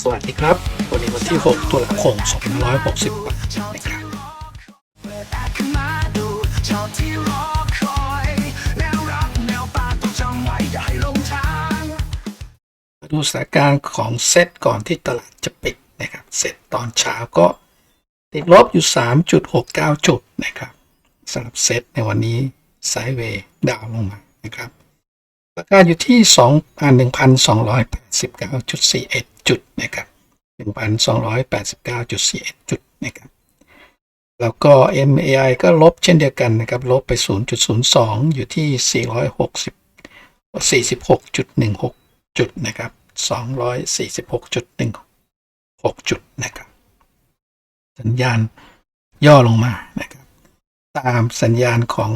สวัสดีครับ วันนี้วันที่ 6 ตุลาคม2568นะครับดูชอบที่รอคอยแนวรักแนวป่าต้องจำไว้อย่าให้หลงทางมาดูสถานการณ์ของเซตก่อนที่ตลาดจะปิดนะครับเซตตอนเช้าก็ติดลบอยู่ 3.69 จุดนะครับสำหรับเซตในวันนี้ไซด์เวย์ดาวลงมานะครับราคาอยู่ที่ 2,1,289.41 จุดนะครับ1,289.41 จุดนะครับแล้วก็ MAI ก็ลบเช่นเดียวกันนะครับ ลบไป 0.02 อยู่ที่ 460 46.16 จุดนะครับ 246.16 จุดนะครับ สัญญาณย่อลงมานะครับ ตามสัญญาณของ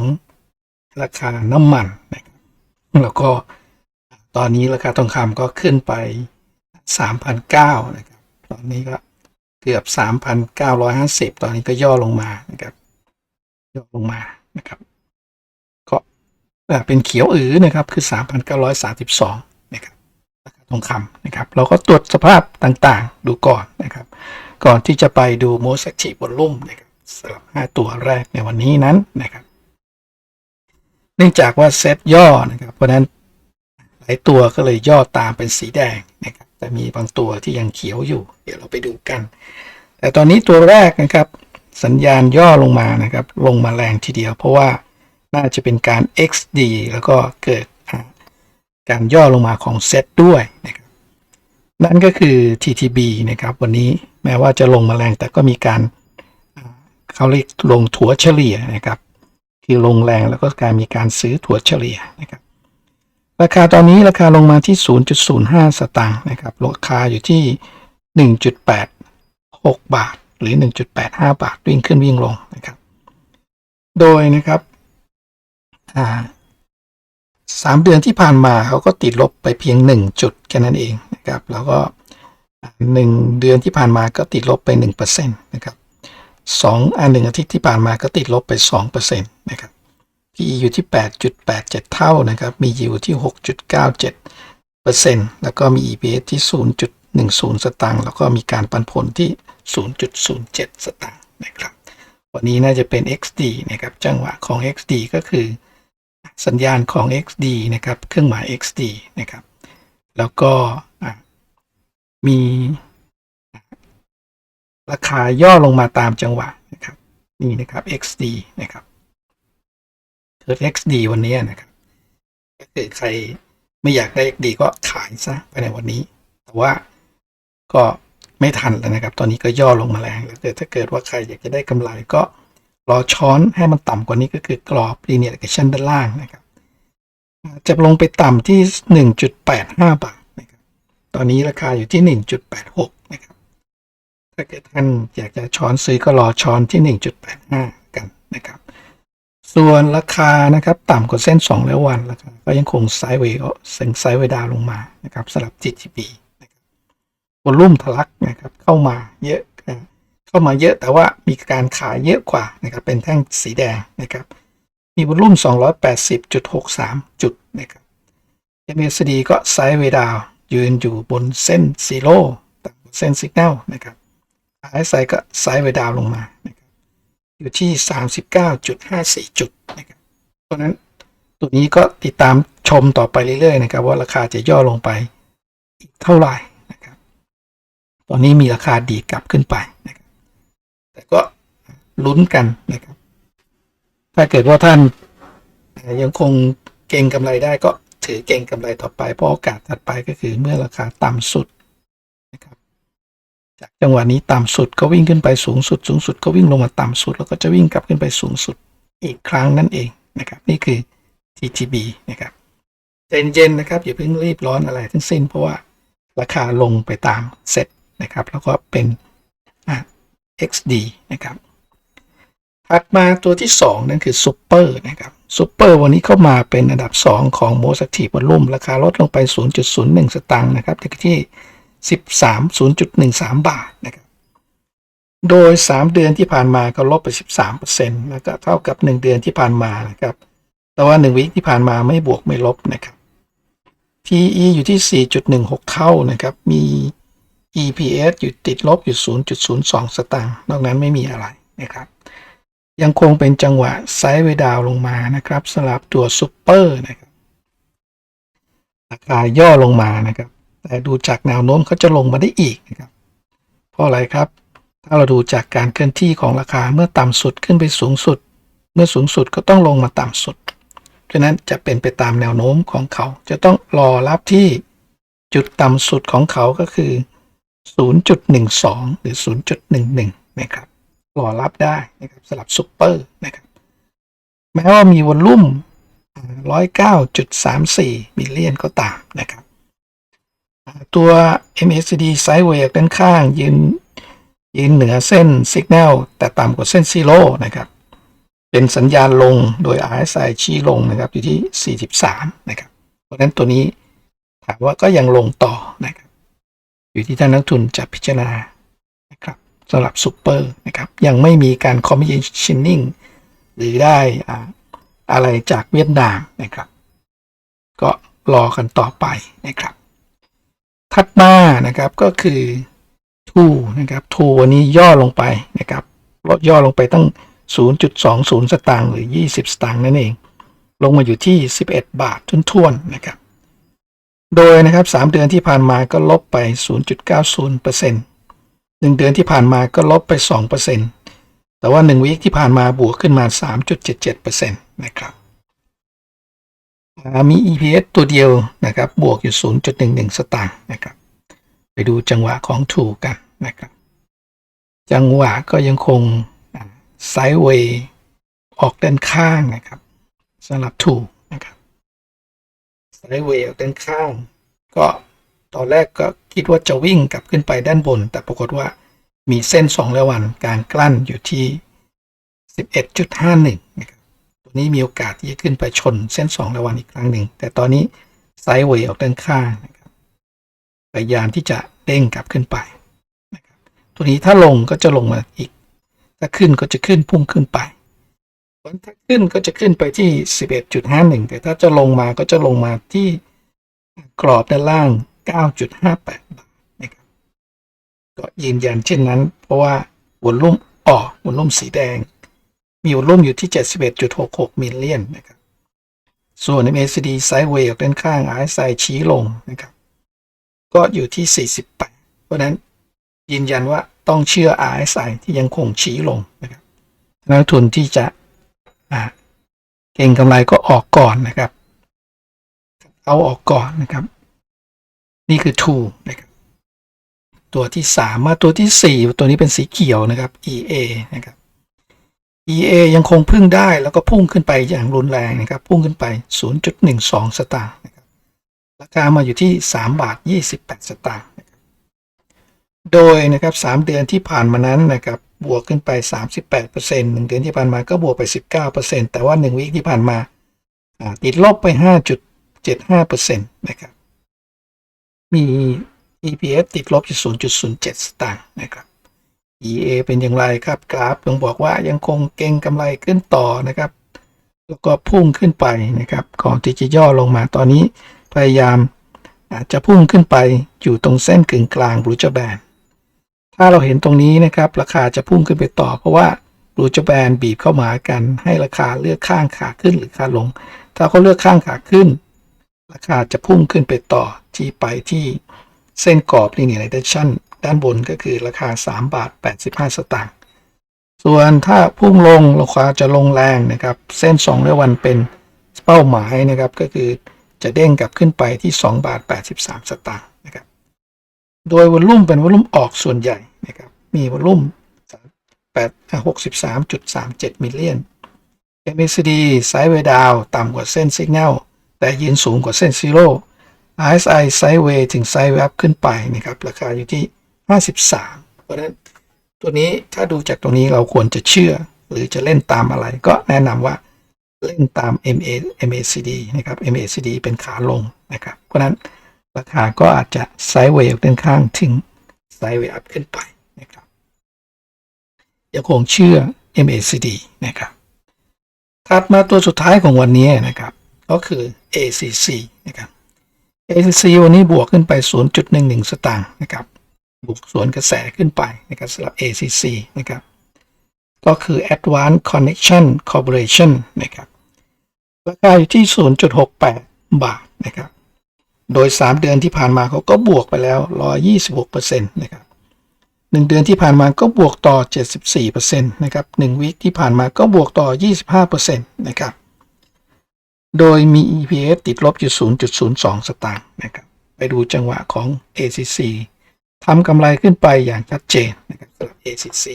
ราคาน้ำมันนะครับแล้วก็ตอนนี้ราคาทองคำก็ขึ้นไป 3,009นะครับ ตอนนี้ก็เกือบ 3,950 ตอนนี้ก็ย่อลงมานะครับ ย่อลงมานะครับก็เป็นเขียวอือนะครับ คือ 3,932 นะครับราคาทองคำนะครับ เราก็ตรวจสภาพต่างๆ ดูก่อนนะครับ ก่อนที่จะไปดู most active volume นะครับสำหรับ 5 ตัวแรกในวันนี้นั้นนะครับ เนื่องจากว่าเซตย่อนะครับ เพราะฉะนั้นหลายตัวก็เลยย่อตามเป็นสีแดงนะครับ แต่มีบางตัวที่ยังเขียวอยู่ เดี๋ยวเราไปดูกัน แต่ตอนนี้ตัวแรกนะครับ สัญญาณย่อลงมานะครับ ลงมาแรงทีเดียว เพราะว่าน่าจะเป็นการ XD แล้วก็เกิดการย่อลงมาของเซตด้วยนะครับนั่นก็คือ TTB นะครับ วันนี้แม้ว่าจะลงมาแรงแต่ก็มีการเขาเรียกลงถัวเฉลี่ยนะครับ คือลงแรงแล้วก็การมีการซื้อถัวเฉลี่ยนะครับ ราคาตอนนี้ราคาลงมาที่ 0.05 สตางค์นะครับ ราคาอยู่ที่ 1.86 บาท หรือ 1.85 บาท วิ่งขึ้นวิ่งลงนะครับ โดยนะครับสามเดือนที่ผ่านมาเขาก็ติดลบไปเพียง 1 จุดแค่นั้นเองนะครับ แล้วก็อ่าหนึ่งเดือนที่ผ่านมาก็ติดลบไป1%นะครับสองอันหนึ่งอาทิตย์ที่ผ่านมาก็ติดลบไป2%นะครับ PE อยู่ที่ 8.87 เท่านะครับ มี yield ที่ 6.97%แล้วก็มี EPS ที่ 0.10 สตางค์ แล้วก็มีการปันผลที่ 0.07 สตางค์นะครับ วันนี้น่าจะเป็น XD นะครับ จังหวะของ XD ก็คือ สัญญาณของ XD นะครับ เครื่องหมาย XD นะครับ แล้วก็มีราคาย่อลงมาตามจังหวะนะครับ นี่นะครับ XD นะครับ เกิด XD วันนี้นะครับก็คือใครไม่อยากได้ XD ก็ขายซะภายในวันนี้ แต่ว่าก็ไม่ทันแล้วนะครับ ตอนนี้ก็ย่อลงมาแรงแล้วแต่ถ้าเกิดว่าใครอยากจะได้กำไรก็รอช้อนให้มันต่ำกว่านี้ก็คือกรอบ linear regression ด้านล่างนะครับ จะลงไปต่ำที่ 1.85 บาทนะครับ ตอนนี้ราคาอยู่ที่ 1.86 นะครับ ถ้าเกิดท่านอยากจะช้อนซื้อก็รอช้อนที่ 1.85 กันนะครับ ส่วนราคานะครับต่ำกว่าเส้น 2 แล้ววันราคาก็ยังคงไซด์เวย์เซ็งไซด์เวดาวลงมานะครับสำหรับ GTB นะครับวอลุ่มทะลักนะครับเข้ามาเยอะเข้ามาเยอะแต่ว่ามีการขายเยอะกว่านะครับเป็นแท่งสีแดงนะครับมีวอลุ่ม 280.63 จุดนะครับ MACD ก็ไซด์เวดาวยืนอยู่บนเส้นซีโร่ต่ำกว่าเส้นสัญญาณนะครับ RSI ก็ไซด์เวดาวลงมานะครับ อยู่ที่ 39.54 จุดนะครับเพราะนั้นตัวนี้ก็ติดตามชมต่อไปเรื่อยๆนะครับ ว่าราคาจะย่อลงไปอีกเท่าไหร่นะครับ ตอนนี้มีราคาดีกลับขึ้นไปนะครับ แต่ก็ลุ้นกันนะครับ ถ้าเกิดว่าท่านยังคงเก่งกำไรได้ก็ถือเก่งกำไรต่อไป เพราะโอกาสถัดไปก็คือเมื่อราคาต่ำสุด จากจังหวะนี้ต่ำสุดก็วิ่งขึ้นไปสูงสุด สูงสุดก็วิ่งลงมาต่ำสุด แล้วก็จะวิ่งกลับขึ้นไปสูงสุดอีกครั้งนั่นเองนะครับ นี่คือ TTB นะครับใจเย็นๆนะครับอย่าเพิ่งรีบร้อนอะไรทั้งสิ้น เพราะว่าราคาลงไปตามเซ็ตนะครับ แล้วก็เป็น XD นะครับถัดมาตัวที่ 2 นั่นคือซูเปอร์นะครับซูเปอร์วันนี้เข้ามาเป็นอันดับ 2 ของ Most Active Volume ราคาลดลงไป 0.01 สตางค์นะครับที่ 13 0.13 บาทนะครับโดย 3 เดือนที่ผ่านมาก็ลบไป 13%แล้วก็เท่ากับ 1 เดือนที่ผ่านมานะครับ แต่ว่า 1 วิคที่ผ่านมาไม่บวกไม่ลบนะครับ PE อยู่ที่ 4.16 เท่านะครับ มี EPS อยู่ติดลบอยู่ 0.02 สตางค์ นอกนั้นไม่มีอะไรนะครับ ยังคงเป็นจังหวะไซด์เวดาวลงมานะครับสำหรับตัวซูเปอร์นะครับ ราคาย่อลงมานะครับ แต่ดูจากแนวโน้มเขาจะลงมาได้อีกนะครับเพราะอะไรครับ ถ้าเราดูจากการเคลื่อนที่ของราคาเมื่อต่ำสุดขึ้นไปสูงสุด เมื่อสูงสุดก็ต้องลงมาต่ำสุดฉะนั้นจะเป็นไปตามแนวโน้มของเขา จะต้องรอรับที่จุดต่ำสุดของเขาก็คือ 0.12 หรือ 0.11 นะครับ รอรับได้นะครับสำหรับซุปเปอร์นะครับ แม้ว่ามีวอลลุ่ม 109.34มิลเลียนก็ตามนะครับ ตัว MACD Sideway ด้านข้าง ยืนยืนเหนือเส้นสัญญาณแต่ต่ำกว่าเส้นซีโร่นะครับ เป็นสัญญาณลงโดย RSI ชี้ลงนะครับ อยู่ที่ 43 นะครับ เพราะฉะนั้นตัวนี้ถามว่าก็ยังลงต่อนะครับ อยู่ที่ท่านนักทุนจะพิจารณานะครับสำหรับซูเปอร์นะครับ ยังไม่มีการ commissioning หรือได้อ่าอะไรจากเวียดนามนะครับ ก็รอกันต่อไปนะครับ ถัดมานะครับก็คือทูนะครับทูวันนี้ย่อลงไปนะครับลดย่อลงไปตั้ง 0.20 สตางค์หรือ 20 สตางค์นั่นเอง ลงมาอยู่ที่ 11 บาททุนๆนะครับ โดยนะครับ 3 เดือนที่ผ่านมาก็ลบไป 0.90%หนึ่งเดือนที่ผ่านมาก็ลบไป 2%แต่ว่า 1 วีคที่ผ่านมาบวกขึ้นมา 3.77%นะครับ มี EPS ตัวเดียวนะครับ บวกอยู่ 0.11 สตางค์นะครับ ไปดูจังหวะของถูกกันนะครับ จังหวะก็ยังคงไซด์เวย์ออกด้านข้างนะครับสำหรับถูกนะครับไซด์เวย์ออกด้านข้าง ก็ตอนแรกก็คิดว่าจะวิ่งกลับขึ้นไปด้านบน แต่ปรากฏว่ามีเส้น2ระวันการกลั้นอยู่ที่ 11.51นะครับ นี้มีโอกาสที่จะขึ้นไปชนเส้น2ระวันอีกครั้งหนึ่ง แต่ตอนนี้ไซด์เวย์ออกด้านข้างนะครับพยายามที่จะเด้งกลับขึ้นไปนะครับตัวนี้ถ้าลงก็จะลงมาอีก ถ้าขึ้นก็จะขึ้นพุ่งขึ้นไปถ้าขึ้นก็จะขึ้นไปที่ 11.51 แต่ถ้าจะลงมาก็จะลงมาที่กรอบด้านล่าง 9.58 บาทนะครับก็ยืนยันเช่นนั้น เพราะว่าวอลลุ่มออกวอลลุ่มสีแดง มีวอลลุ่มอยู่ที่ 71.66 มิลเลียนนะครับส่วน MACD Sideway ออกด้านข้าง RSI ชี้ลงนะครับ ก็อยู่ที่ 48 เพราะนั้นยืนยันว่าต้องเชื่อ RSI ที่ยังคงชี้ลงนะครับนักทุนที่จะเก่งกำไรก็ออกก่อนนะครับ เอาออกก่อนนะครับ นี่คือ two นะครับตัวที่สามมาตัวที่สี่ตัวนี้เป็นสีเขียวนะครับ EA นะครับ EA ยังคงพึ่งได้แล้วก็พุ่งขึ้นไปอย่างรุนแรงนะครับ พุ่งขึ้นไป 0.12 สตางค์นะครับราคามาอยู่ที่ 3 บาท 28 สตางค์โดยนะครับ 3 เดือนที่ผ่านมานั้นนะครับบวกขึ้นไป 38%หนึ่งเดือนที่ผ่านมาก็บวกไป 19%แต่ว่า 1 วิคที่ผ่านมาติดลบไป 5.75%นะครับมี EPS ติดลบอยู่0.07 สตางค์นะครับ EA เป็นอย่างไรครับกราฟยังบอกว่ายังคงเก่งกำไรขึ้นต่อนะครับ แล้วก็พุ่งขึ้นไปนะครับก่อนที่จะย่อลงมาตอนนี้พยายามอาจจะพุ่งขึ้นไปอยู่ตรงเส้นกึ่งกลางบรูจแบนถ้าเราเห็นตรงนี้นะครับ ราคาจะพุ่งขึ้นไปต่อ เพราะว่าบรูจแบนบีบเข้ามากัน ให้ราคาเลือกข้างขาขึ้นหรือขาลง ถ้าเขาเลือกข้างขาขึ้น ราคาจะพุ่งขึ้นไปต่อที่ไปที่เส้นกรอบ linear direction ด้านบนก็คือราคา 3 บาท 85 สตางค์ ส่วนถ้าพุ่งลงราคาจะลงแรงนะครับ เส้น2ร้อยวันเป็นเป้าหมายนะครับ ก็คือจะเด้งกลับขึ้นไปที่ 2 บาท 83 สตางค์นะครับ โดยวอลลุ่มเป็นวอลลุ่มออกส่วนใหญ่นะครับ มีวอลลุ่ม63.37 มิลเลียน MACD ไซด์เวดาวต่ำกว่าเส้นสัญญาณแต่ยืนสูงกว่าเส้นซีโร่ RSI ไซด์เวถึงไซด์เวย์ขึ้นไปนะครับ ราคาอยู่ที่ 53 เพราะฉะนั้นตัวนี้ถ้าดูจากตรงนี้เราควรจะเชื่อ หรือจะเล่นตามอะไร ก็แนะนำว่าเล่นตาม MA MACD นะครับ MACD เป็นขาลงนะครับ เพราะนั้นราคาก็อาจจะไซด์เวย์ด้านข้างถึงไซด์เวย์อัพขึ้นไปนะครับยังคงเชื่อ MACD นะครับ ถัดมาตัวสุดท้ายของวันนี้นะครับ ก็คือ ACC นะครับ ACC วันนี้บวกขึ้นไป 0.11 สตางค์นะครับ บุกสวนกระแสขึ้นไปนะครับสำหรับ ACC นะครับ ก็คือ Advanced Connection Corporation นะครับราคาอยู่ที่ 0.68 บาทนะครับ โดย 3 เดือนที่ผ่านมาเขาก็บวกไปแล้ว 126%นะครับ1เดือนที่ผ่านมาก็บวกต่อ 74%นะครับ1วีคที่ผ่านมาก็บวกต่อ 25%นะครับ โดยมี EPS ติดลบอยู่ 0.02 สตางค์นะครับ ไปดูจังหวะของ ACC ทำกำไรขึ้นไปอย่างชัดเจนนะครับสำหรับ ACC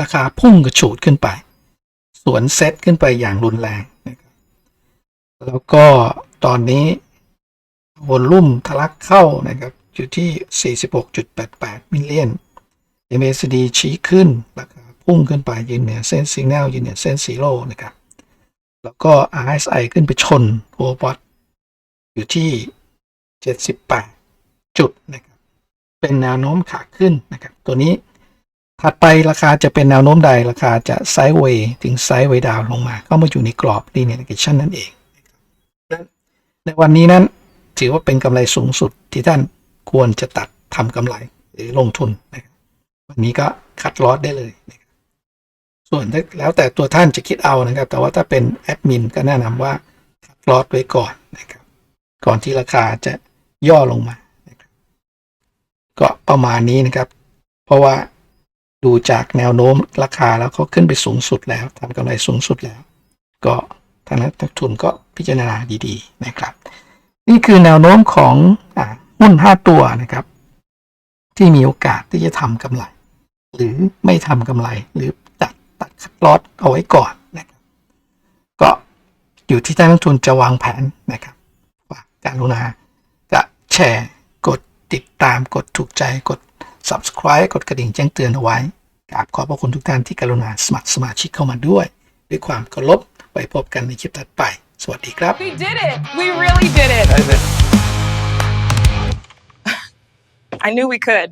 ราคาพุ่งกระฉูดขึ้นไป สวนเซตขึ้นไปอย่างรุนแรงนะครับแล้วก็ตอนนี้วอลลุ่มทะลักเข้านะครับอยู่ที่ 46.88 มิลเลียน MACD ชี้ขึ้นราคาพุ่งขึ้นไปยืนเหนือเส้นสิงแนลยืนเหนือเส้นซีโร่นะครับ แล้วก็ RSI ขึ้นไปชนโวบอทอยู่ที่ 78 จุดนะครับเป็นแนวโน้มขาขึ้นนะครับ ตัวนี้ถัดไปราคาจะเป็นแนวโน้มใดราคาจะไซด์เวย์ถึงไซด์เวย์ดาวลงมาเข้ามาอยู่ในกรอบ linear regression นั่นเอง ในวันนี้นั้นถือว่าเป็นกำไรสูงสุดที่ท่านควรจะตัดทำกำไรหรือลงทุนนะครับวันนี้ก็คัดลอสได้เลยนะครับส่วนแล้วแต่ตัวท่านจะคิดเอานะครับ แต่ว่าถ้าเป็นแอดมินก็แนะนำว่าคัดลอสไว้ก่อนนะครับ ก่อนที่ราคาจะย่อลงมา ก็ประมาณนี้นะครับ เพราะว่าดูจากแนวโน้มราคาแล้วเขาขึ้นไปสูงสุดแล้วทำกำไรสูงสุดแล้ว ก็ทางนักทุนก็พิจารณาดีๆนะครับ นี่คือแนวโน้มของอหุ้น 5 ตัวนะครับ ที่มีโอกาสที่จะทำกำไร หรือไม่ทำกำไรหรือตัดตัดคลอสเอาไว้ก่อนนะครับก็อยู่ที่ท่านนักทุนจะวางแผนนะครับฝาการุณาจะแชร์ ติดตามกดถูกใจกด subscribe กดกระดิ่งแจ้งเตือนเอาไว้กราบขอบพระคุณทุกท่านที่กรุณาสมัครสมาชิกเข้ามาด้วย ด้วยความเคารพไว้พบกันในคลิปถัดไป สวัสดีครับ We did it. We really did it. I knew we could.